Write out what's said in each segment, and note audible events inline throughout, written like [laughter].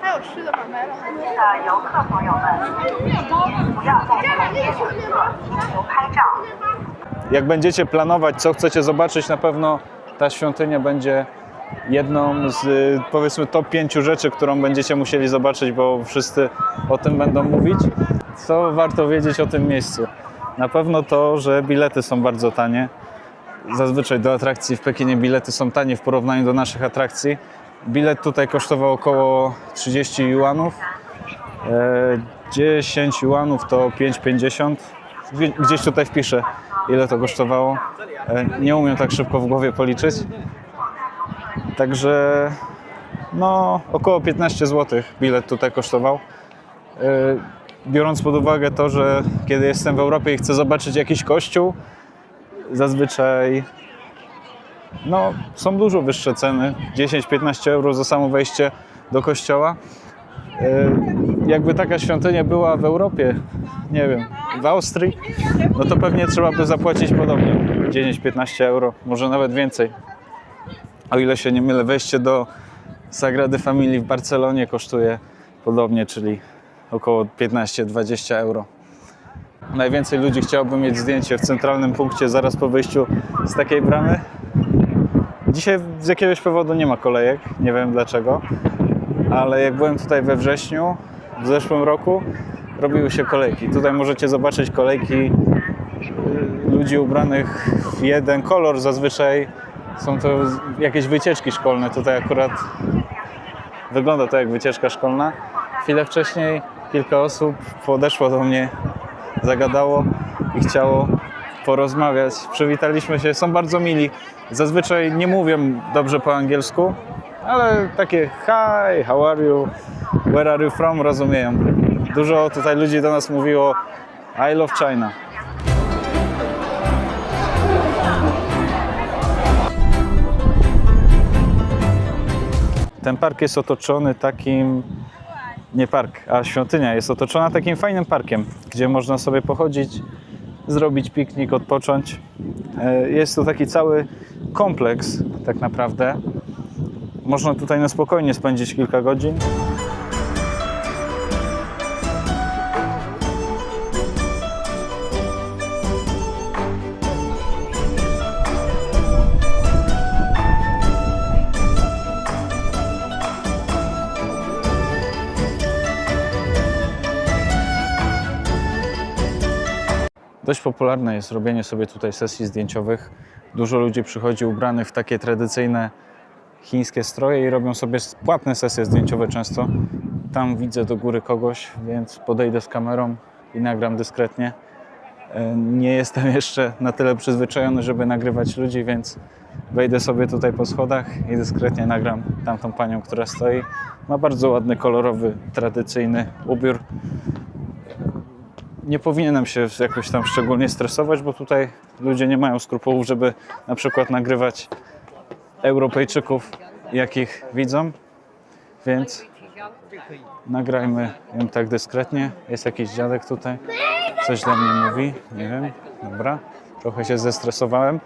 还有吃的吗？买了。的游客朋友们，不要在饭店旅客停留拍照。 Jak będziecie planować, co chcecie zobaczyć, na pewno ta świątynia będzie jedną z y, powiedzmy top pięciu rzeczy, którą będziecie musieli zobaczyć, bo wszyscy o tym będą mówić. Co warto wiedzieć o tym miejscu? Na pewno to, że bilety są bardzo tanie. Zazwyczaj do atrakcji w Pekinie bilety są tanie w porównaniu do naszych atrakcji. Bilet tutaj kosztował około 30 juanów. E, 10 juanów to 5,50. Gdzie- Gdzieś tutaj wpiszę, ile to kosztowało. E, Nie umiem tak szybko w głowie policzyć. Także no, około 15 zł bilet tutaj kosztował. E, Biorąc pod uwagę to, że kiedy jestem w Europie i chcę zobaczyć jakiś kościół, zazwyczaj no, są dużo wyższe ceny. 10-15 euro za samo wejście do kościoła. E, Jakby taka świątynia była w Europie, nie wiem, w Austrii, no to pewnie trzeba by zapłacić podobnie. 10-15 euro, może nawet więcej. O ile się nie mylę, wejście do Sagrady Familii w Barcelonie kosztuje podobnie, czyli około 15-20 euro. Najwięcej ludzi chciałoby mieć zdjęcie w centralnym punkcie zaraz po wyjściu z takiej bramy. Dzisiaj z jakiegoś powodu nie ma kolejek, nie wiem dlaczego, ale jak byłem tutaj we wrześniu w zeszłym roku, robiły się kolejki. Tutaj możecie zobaczyć kolejki y, ludzi ubranych w jeden kolor. Zazwyczaj są to jakieś wycieczki szkolne. Tutaj akurat wygląda to jak wycieczka szkolna. Chwilę wcześniej kilka osób podeszło do mnie, zagadało i chciało porozmawiać. Przywitaliśmy się, są bardzo mili. Zazwyczaj nie mówią dobrze po angielsku, ale takie hi, how are you, where are you from rozumieją. Dużo tutaj ludzi do nas mówiło I love China. Ten park jest otoczony takim, nie park, a świątynia jest otoczona takim fajnym parkiem, gdzie można sobie pochodzić, zrobić piknik, odpocząć. E, Jest to taki cały kompleks tak naprawdę. Można tutaj na spokojnie spędzić kilka godzin. Dość popularne jest robienie sobie tutaj sesji zdjęciowych. Dużo ludzi przychodzi ubranych w takie tradycyjne chińskie stroje i robią sobie płatne sesje zdjęciowe często. Tam widzę do góry kogoś, więc podejdę z kamerą i nagram dyskretnie. E, Nie jestem [laughs] jeszcze na tyle przyzwyczajony, żeby nagrywać ludzi, więc wejdę sobie tutaj po schodach i dyskretnie nagram tamtą panią, która stoi. Ma bardzo ładny, kolorowy, tradycyjny ubiór nie powinienem się jakoś tam szczególnie stresować, bo tutaj ludzie nie mają skrupułów, żeby na przykład nagrywać Europejczyków, jakich widzą, więc nagrajmy ją tak dyskretnie. Jest jakiś dziadek tutaj, coś do mnie mówi, nie wiem, dobra, trochę się zestresowałem,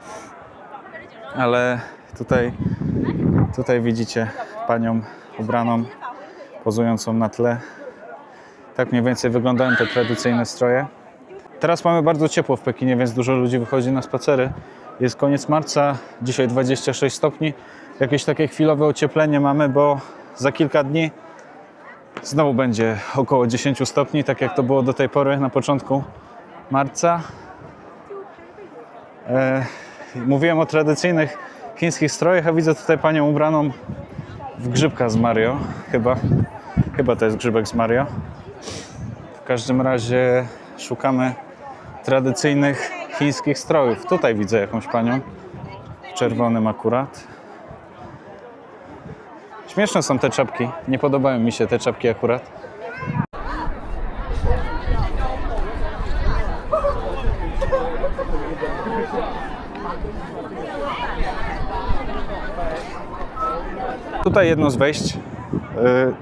ale tutaj, tutaj widzicie panią ubraną, pozującą na tle. Tak mniej więcej wyglądają te tradycyjne stroje. Teraz mamy bardzo ciepło w Pekinie, więc dużo ludzi wychodzi na spacery. Jest koniec marca, dzisiaj 26 stopni. Jakieś takie chwilowe ocieplenie mamy, bo za kilka dni znowu będzie około 10 stopni, tak jak to było do tej pory na początku marca. E, mówiłem o tradycyjnych chińskich strojach, a widzę tutaj panią ubraną w grzybka z Mario, chyba. Chyba to jest grzybek z Mario. W każdym razie szukamy tradycyjnych chińskich strojów. Tutaj widzę jakąś panią w czerwonym akurat. Śmieszne są te czapki. Nie podobają mi się te czapki akurat. Tutaj jedno z wejść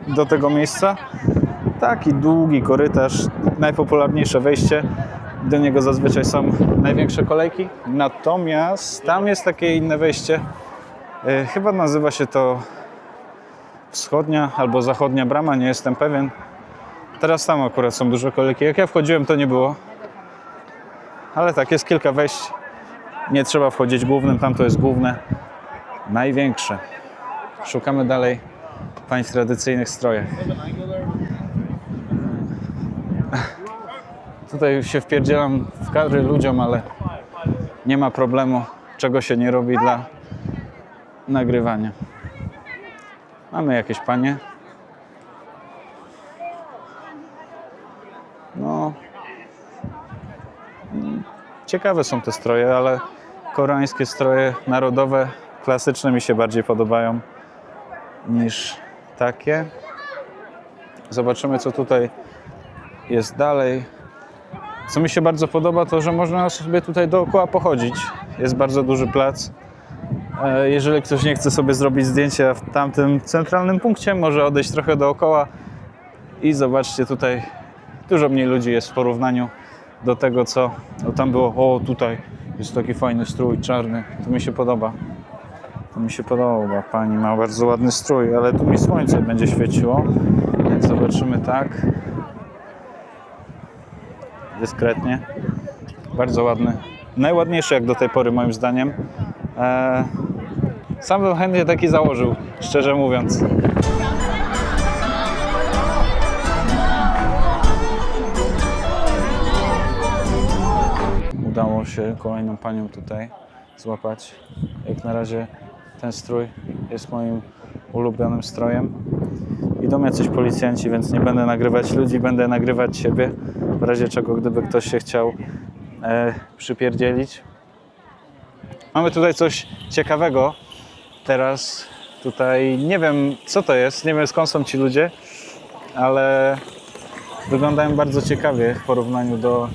y, do tego miejsca. Taki długi korytarz, najpopularniejsze wejście. Do niego zazwyczaj są największe kolejki. Natomiast tam jest takie inne wejście. Y, Chyba nazywa się to wschodnia albo zachodnia brama, nie jestem pewien. Teraz tam akurat są duże kolejki. Jak ja wchodziłem, to nie było. Ale tak, jest kilka wejść. Nie trzeba wchodzić głównym, tam to jest główne, największe. Szukamy dalej pań w tradycyjnych strojach. Tutaj się wpierdzielam w kadry ludziom, ale nie ma problemu, czego się nie robi dla nagrywania. Mamy jakieś panie. No. Mm, Ciekawe są te stroje, ale koreańskie stroje narodowe, klasyczne mi się bardziej podobają niż takie. Zobaczymy, co tutaj jest dalej. Co mi się bardzo podoba, to że można sobie tutaj dookoła pochodzić. Jest bardzo duży plac. E, Jeżeli ktoś nie chce sobie zrobić zdjęcia w tamtym centralnym punkcie, może odejść trochę dookoła i zobaczcie tutaj dużo mniej ludzi jest w porównaniu do tego, co o, tam było. O, tutaj jest taki fajny strój czarny. To mi się podoba. To mi się podoba. Pani ma bardzo ładny strój, ale tu mi słońce będzie świeciło. Zobaczymy tak. Dyskretnie. Bardzo ładny. Najładniejszy jak do tej pory moim zdaniem. Eee, sam bym chętnie taki założył, szczerze mówiąc. Udało się kolejną panią tutaj złapać. Jak na razie ten strój jest moim ulubionym strojem. Idą jacyś policjanci, więc nie będę nagrywać ludzi, będę nagrywać siebie. W razie czego, gdyby ktoś się chciał e, przypierdzielić. Mamy tutaj coś ciekawego. Teraz tutaj nie wiem co to jest, nie wiem skąd są ci ludzie, ale wyglądają bardzo ciekawie w porównaniu do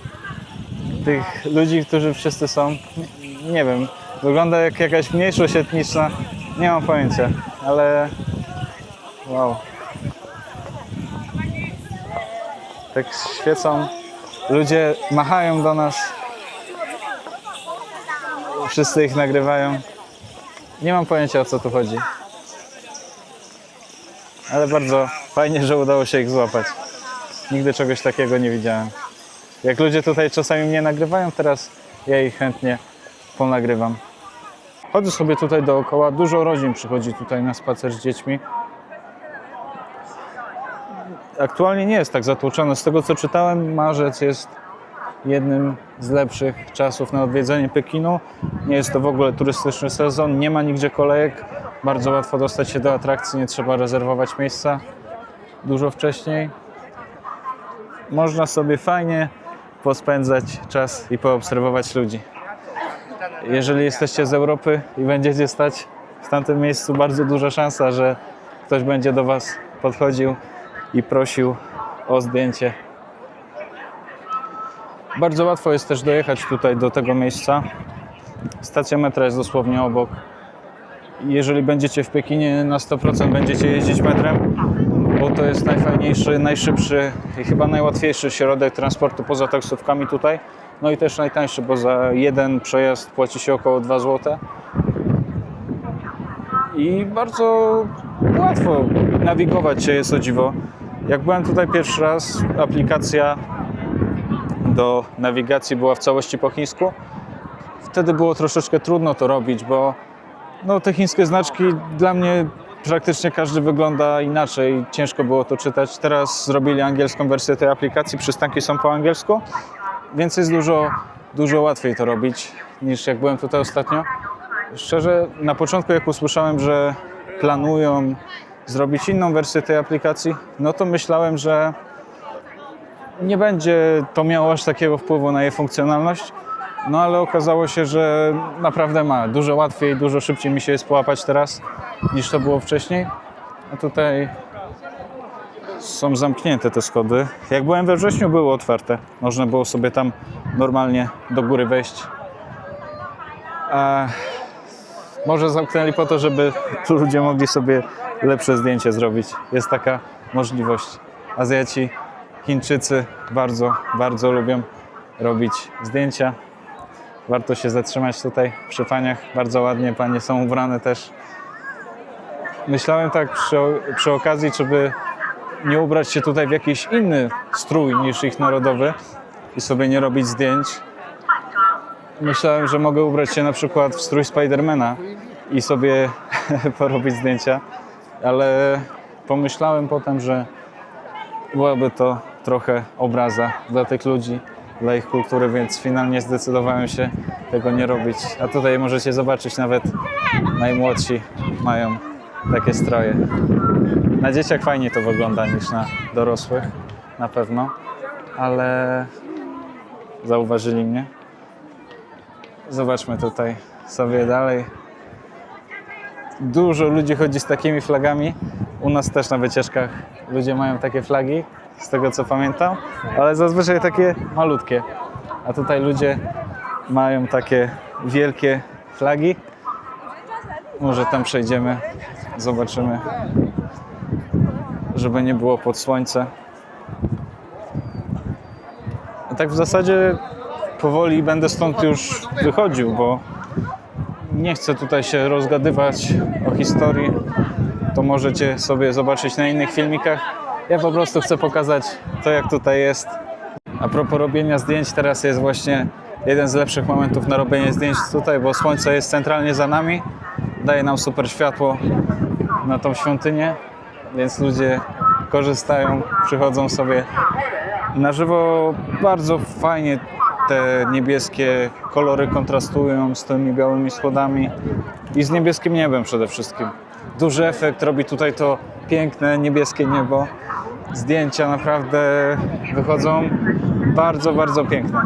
tych ludzi, którzy wszyscy są. Nie, nie wiem, wygląda jak jakaś mniejszość etniczna, nie mam pojęcia, ale wow. Tak świecą, ludzie machają do nas, wszyscy ich nagrywają. Nie mam pojęcia o co tu chodzi. Ale bardzo fajnie, że udało się ich złapać. Nigdy czegoś takiego nie widziałem. Jak ludzie tutaj czasami mnie nagrywają, teraz ja ich chętnie ponagrywam. Chodzę sobie tutaj dookoła. Dużo rodzin przychodzi tutaj na spacer z dziećmi. Aktualnie nie jest tak zatłoczone. Z tego co czytałem, marzec jest jednym z lepszych czasów na odwiedzenie Pekinu. Nie jest to w ogóle turystyczny sezon, nie ma nigdzie kolejek. Bardzo łatwo dostać się do atrakcji, nie trzeba rezerwować miejsca dużo wcześniej. Można sobie fajnie pospędzać czas i poobserwować ludzi. Jeżeli jesteście z Europy i będziecie stać w tamtym miejscu, bardzo duża szansa, że ktoś będzie do Was podchodził i prosił o zdjęcie. Bardzo łatwo jest też dojechać tutaj do tego miejsca. Stacja metra jest dosłownie obok. Jeżeli będziecie w Pekinie, na 100% będziecie jeździć metrem, bo to jest najfajniejszy, najszybszy i chyba najłatwiejszy środek transportu poza taksówkami tutaj. No i też najtańszy, bo za jeden przejazd płaci się około 2 zł. I bardzo łatwo nawigować się jest o dziwo. Jak byłem tutaj pierwszy raz, aplikacja do nawigacji była w całości po chińsku. Wtedy było troszeczkę trudno to robić, bo no, te chińskie znaczki dla mnie praktycznie każdy wygląda inaczej. Ciężko było to czytać. Teraz zrobili angielską wersję tej aplikacji, przystanki są po angielsku, więc jest dużo, dużo łatwiej to robić niż jak byłem tutaj ostatnio. Szczerze, na początku jak usłyszałem, że planują zrobić inną wersję tej aplikacji, no to myślałem, że nie będzie to miało aż takiego wpływu na jej funkcjonalność. No ale okazało się, że naprawdę ma. Dużo łatwiej, dużo szybciej mi się jest połapać teraz niż to było wcześniej. A tutaj są zamknięte te schody. Jak byłem we wrześniu, były otwarte. Można było sobie tam normalnie do góry wejść. A może zamknęli po to, żeby ludzie mogli sobie lepsze zdjęcie zrobić. Jest taka możliwość. Azjaci, Chińczycy bardzo, bardzo lubią robić zdjęcia. Warto się zatrzymać tutaj przy paniach. Bardzo ładnie panie są ubrane też. myślałem tak przy, przy okazji, żeby nie ubrać się tutaj w jakiś inny strój niż ich narodowy i sobie nie robić zdjęć. Myślałem, że mogę ubrać się na przykład w strój Spidermana i sobie [laughs] porobić zdjęcia, ale pomyślałem potem, że byłaby to trochę obraza dla tych ludzi, dla ich kultury, więc finalnie zdecydowałem się tego nie robić. A tutaj możecie zobaczyć, nawet najmłodsi mają takie stroje. Na dzieciach fajnie to wygląda niż na dorosłych, na pewno, ale zauważyli mnie. Zobaczmy tutaj sobie dalej. Dużo ludzi chodzi z takimi flagami. U nas też na wycieczkach ludzie mają takie flagi, z tego co pamiętam, ale zazwyczaj takie malutkie. A tutaj ludzie mają takie wielkie flagi. Może tam przejdziemy, zobaczymy, żeby nie było pod słońce. A tak w zasadzie powoli będę stąd już wychodził, bo nie chcę tutaj się rozgadywać o historii. To możecie sobie zobaczyć na innych filmikach. Ja po prostu chcę pokazać to, jak tutaj jest. A propos robienia zdjęć, teraz jest właśnie jeden z lepszych momentów na robienie zdjęć tutaj, bo słońce jest centralnie za nami. Daje nam super światło na tą świątynię, więc ludzie korzystają, przychodzą sobie na żywo. Bardzo fajnie te niebieskie kolory kontrastują z tymi białymi schodami i z niebieskim niebem przede wszystkim. Duży efekt robi tutaj to piękne niebieskie niebo. Zdjęcia naprawdę wychodzą bardzo, bardzo piękne.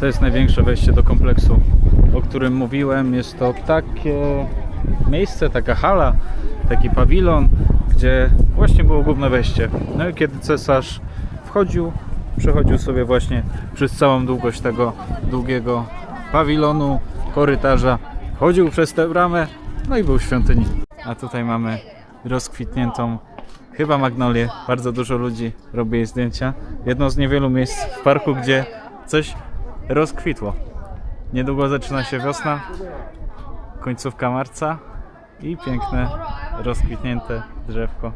To jest największe wejście do kompleksu, o którym mówiłem. Jest to takie miejsce, taka hala, taki pawilon, gdzie właśnie było główne wejście. No i kiedy cesarz wchodził, przechodził sobie właśnie przez całą długość tego długiego pawilonu, korytarza, chodził przez tę bramę, no i był w świątyni. A tutaj mamy rozkwitniętą chyba magnolię. Bardzo dużo ludzi robi jej zdjęcia. Jedno z niewielu miejsc w parku, gdzie coś rozkwitło. Niedługo zaczyna się wiosna, końcówka marca i piękne, rozkwitnięte drzewko.